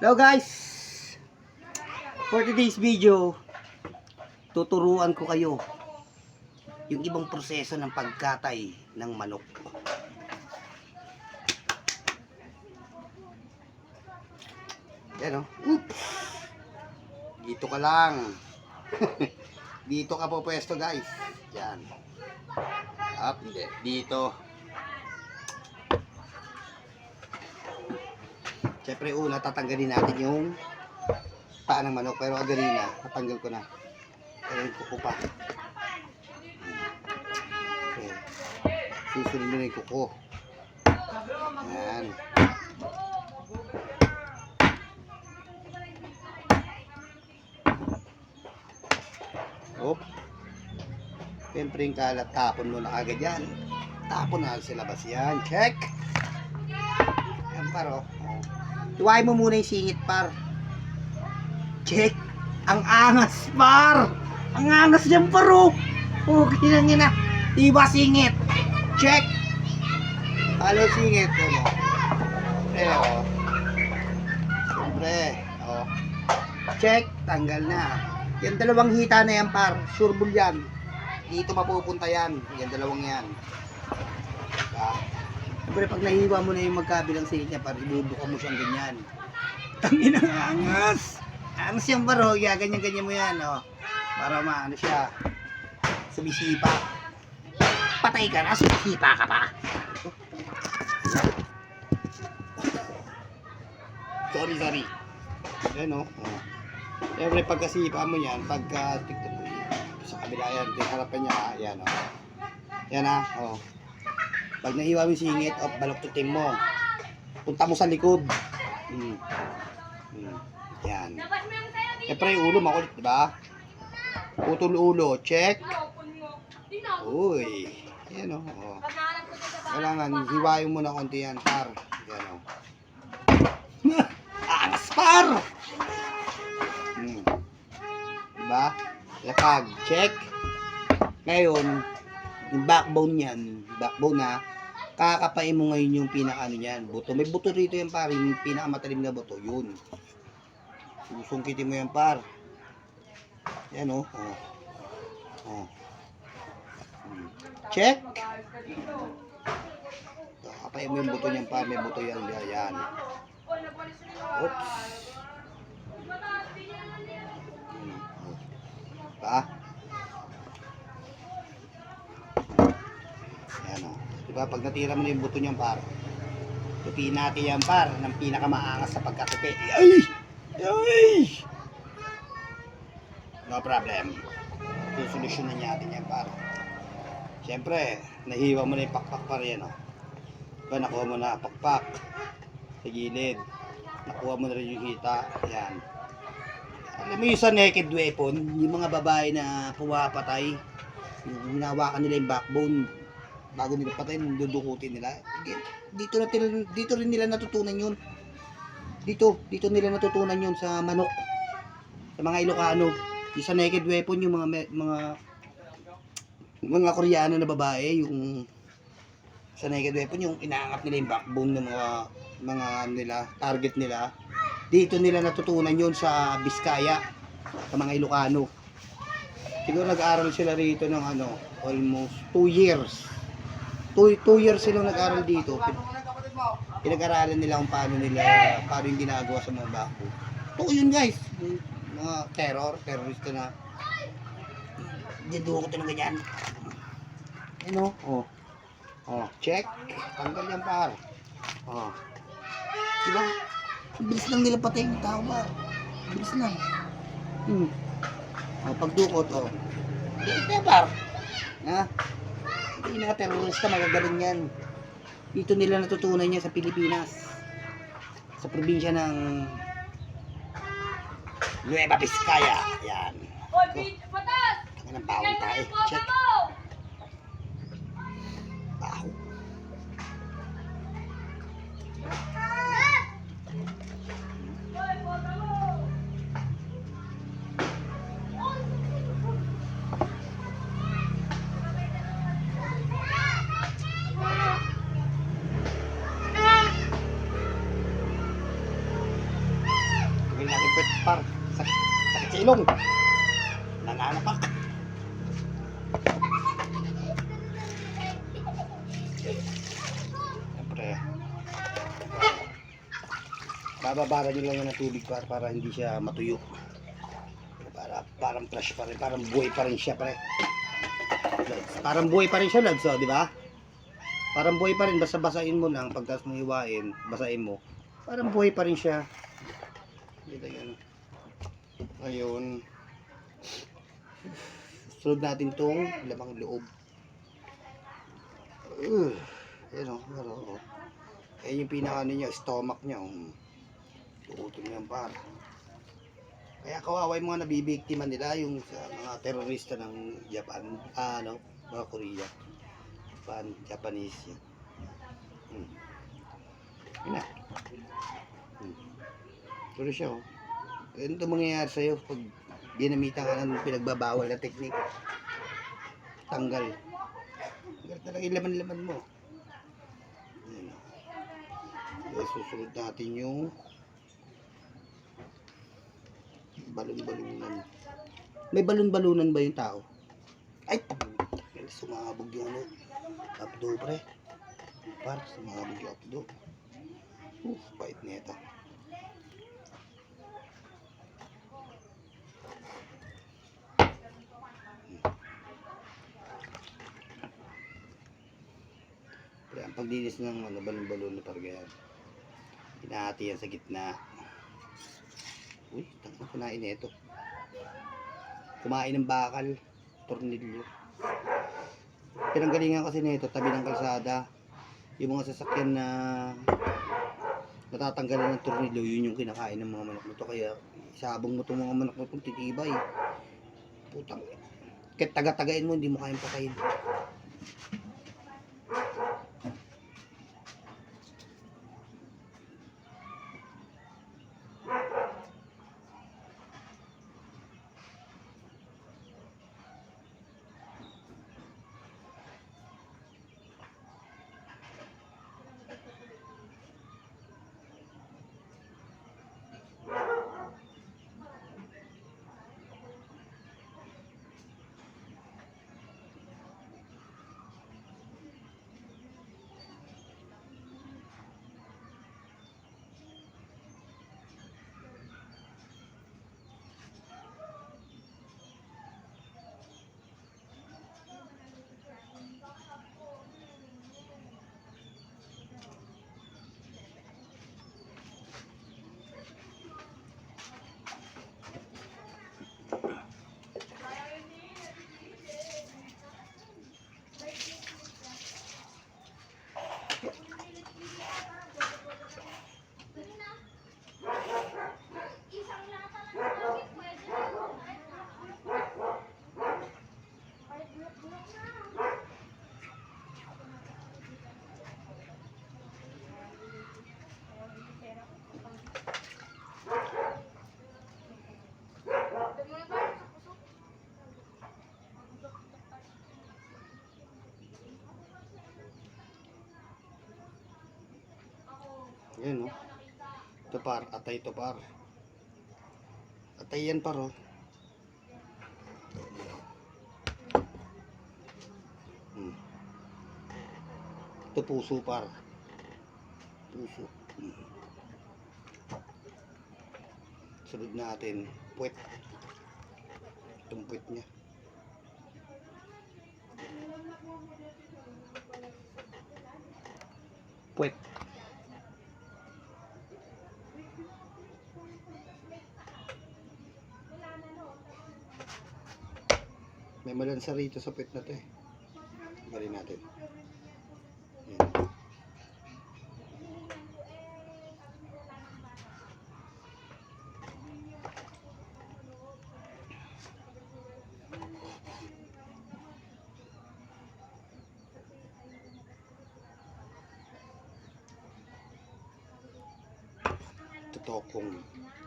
Hello guys! For today's video, tuturuan ko kayo yung ibang proseso ng pagkatay ng manok. Yan o. Oops! Dito ka lang. Dito ka po pwesto guys. Yan. Up, hindi. Dito. Siyempre una tatanggalin natin yung paa ng manok pero agarina natanggal ko na. Pero yung kuko pa. Okay. Susunod na yung kuko. Yan. Op. Siyempre yung kalat tapon mo na agad yan. Tapon na sa labas yan. Check. Yan paro. Oh. Iwain mo muna yung singit par. Check. Ang angas par. Ang angas yan paro. Oh, ginang ina. Diba singit? Check. Halo singit. Ano? Eh, oh. Siyempre. Oh. Check. Tanggal na. Yung dalawang hita na yan par. Sureball yan. Dito mapupunta yan. Yan dalawang yan. Diba? Siyempre pag nahiwa mo na yung magkabilang singit niya, parang ibubuka mo siyang ganyan. Tangin ang angas! Angas yung paro, yeah, ganyan-ganyan mo yan, oh. Para maano siya. Sumisipa. Patay ka na, sumisipa ka pa. Sorry, sorry. Ayan, oh. oh. Siyempre pagkasipa mo yan, pagka yan, sa kabila yan, harapan niya, yan, oh. Yan, ah, oh. Pag nahiwa yung singit, op, baloktutin mo. Punta mo sa likod. Hmm. Hmm. Yan. Siyempre yung ulo makulit, di ba? Putol ulo, check. Uy. Yan o. Oh. Kailangan, hiwain mo na konti yan, par. Yan o. Angas, par! Hmm. Diba? Lakag, check. Ngayon, yung backbone niyan, backbone na, kakapain mo ngayon yung pinaka ano niyan, buto. May buto rito yan par, yung pinakamatalim na buto, yun. Susungkitin mo yan par. Yan oh. oh. oh. Check. Kakapain mo yung buto niyan par, may buto yan, yan. Oops. Hmm. Ayan o. Diba, pag natira mo na yung buto niyan, par, tupiin natin yan, par, ng pinakamaangas sa pagkatupi. Ay! Ay! No problem. Susolusyonan natin yan, par. Siyempre, nahiwa mo na yung pakpak par yan, o. Diba, nakuha mo na pakpak sa gilid. Nakuha mo na rin yung hita. Ayan. Alam mo yung sa naked weapon, yung mga babae na pumapatay, hinawakan nila yung backbone, bago nila patayin, dudukutin nila. Dito na til- dito rin nila natutunan 'yun. Dito, dito nila natutunan 'yun sa manok. Sa mga Ilocano, yung sa naked weapon yung mga mga mga Koreano na babae, yung sa naked weapon yung inaangat nila yung backbone ng mga mga ano nila, target nila. Dito nila natutunan 'yun sa Biskaya, sa mga Ilocano. Siguro nag-aaral sila rito ng ano, almost 2 years. 2 2 years silang nag-aral dito. Pin- Pinag-aralan nila kung paano nila, paano yung ginagawa sa mga bako. Ito yun guys, yung mga terror, terrorista na Diyan ko ng ganyan. Ano? Oh. Oh, check. Tanggal yan par. Oh. Diba? Bilis lang nila patay yung tao ba? Bilis lang. Hmm. Oh, pagdukot, oh. Dito par. Ha? Hindi mga terorista, magagaling yan. Dito nila natutunan yan sa Pilipinas. Sa probinsya ng Nueva Vizcaya. Yan. Par, sakit, sakit sa ilong. Nananapak. Siyempre, bababara nyo lang yan ng tubig para, para hindi siya matuyo. Para, parang fresh pa rin, parang buhay pa rin siya. Lads, Parang buhay pa rin siya lads, oh, di ba? Parang buhay pa rin, basta basain mo lang, pagkas mo iwain, basain mo. Parang buhay pa rin siya. Dito yan. Ayun. Sunod natin tong lamang loob. Uh, yan o, yan o. Ayan yung pinaka ano niya, stomach niya. Um, Tuutong yan par. Kaya kawawa yung mga nabibiktima nila, yung sa mga terorista ng Japan, ah, ano, mga Korea. Japan, Japanese yan. Hmm. Yun na. Pero siya, oh. Ganito mangyayari sa'yo pag ginamitan ka ng pinagbabawal na teknik. Tanggal. Tanggal talaga yung laman-laman mo. Ayan. Kaya susunod natin yung balon-balunan. May balon-balunan ba yung tao? Ay. Sumabog yung ano. Abdo, pre. Par, sumabog yung abdo. Uh, bait nito. Kaya paglinis ng ano, balon-balon na pargayan. Hinahati yan sa gitna. Uy, tangang kunain na ito. Kumain ng bakal, tornilyo. Pinanggalingan kasi nito, tabi ng kalsada. Yung mga sasakyan na natatanggalan ng tornilyo, yun yung kinakain ng mga manok nito. Kaya sabong mo itong mga manok na itong titibay. Putang. Kahit taga-tagain mo, hindi mo kayang patayin. Yan oh. Ito par, atay ito par. Atay yan par oh. Hmm. Ito puso par. Puso. Hmm. Sunod natin, puwet. Itong puwet niya. Puwet. May malansa rito sa pet na to eh. Bali natin. Yan. Tutokong. Then,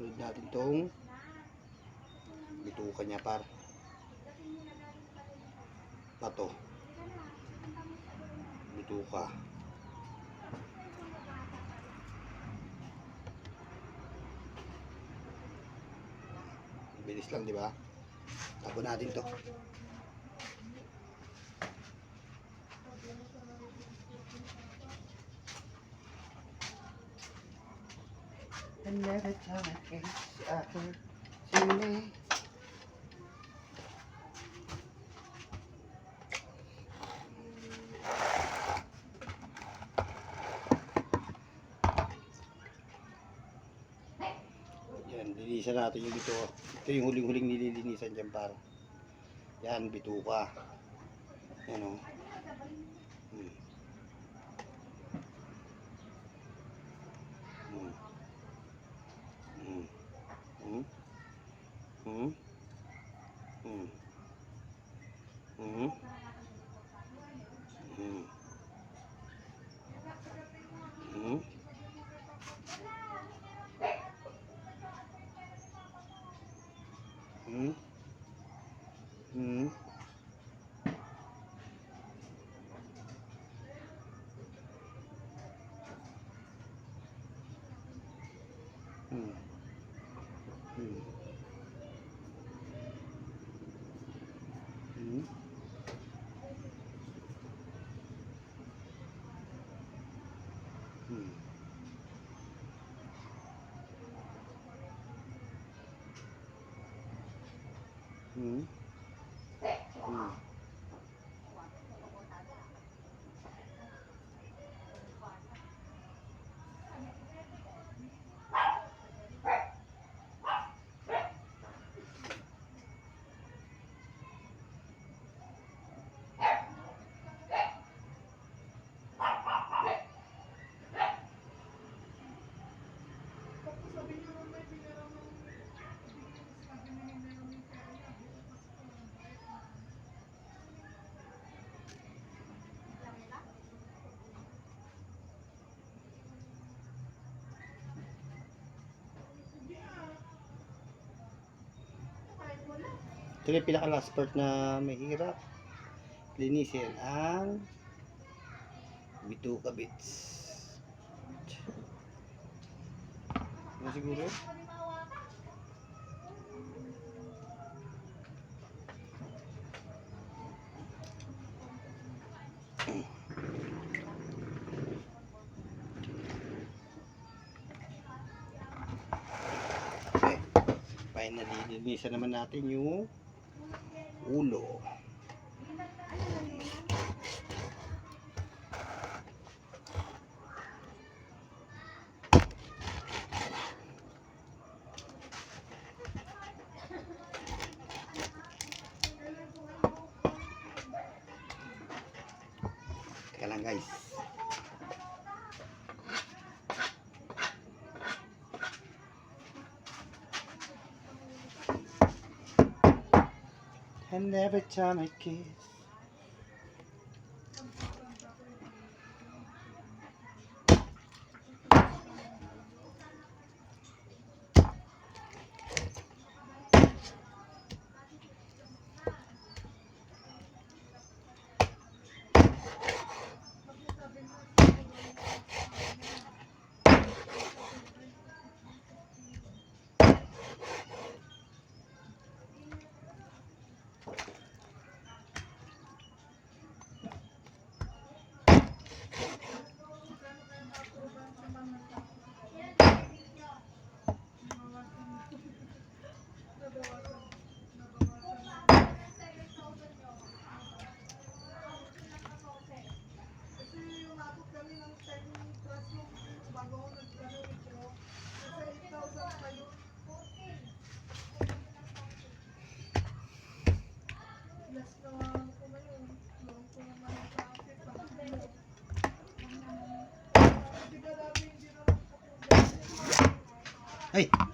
sunod natin tong bitukan niya par. Bato. bituka. Bilis lang, di ba? Tapo natin to. I kiss, I can see me. Yan, linisan natin yung bituka. Ito yung huling-huling nililinisan dyan para. Yan, bituka. Yan o. Hmm. 嗯。嗯。嗯。Ito yung pinaka last part na mahirap. Linisin ang bituka bits. Ano siguro? Okay. Finally, linisan naman natin yung culo. And every time I kiss はい。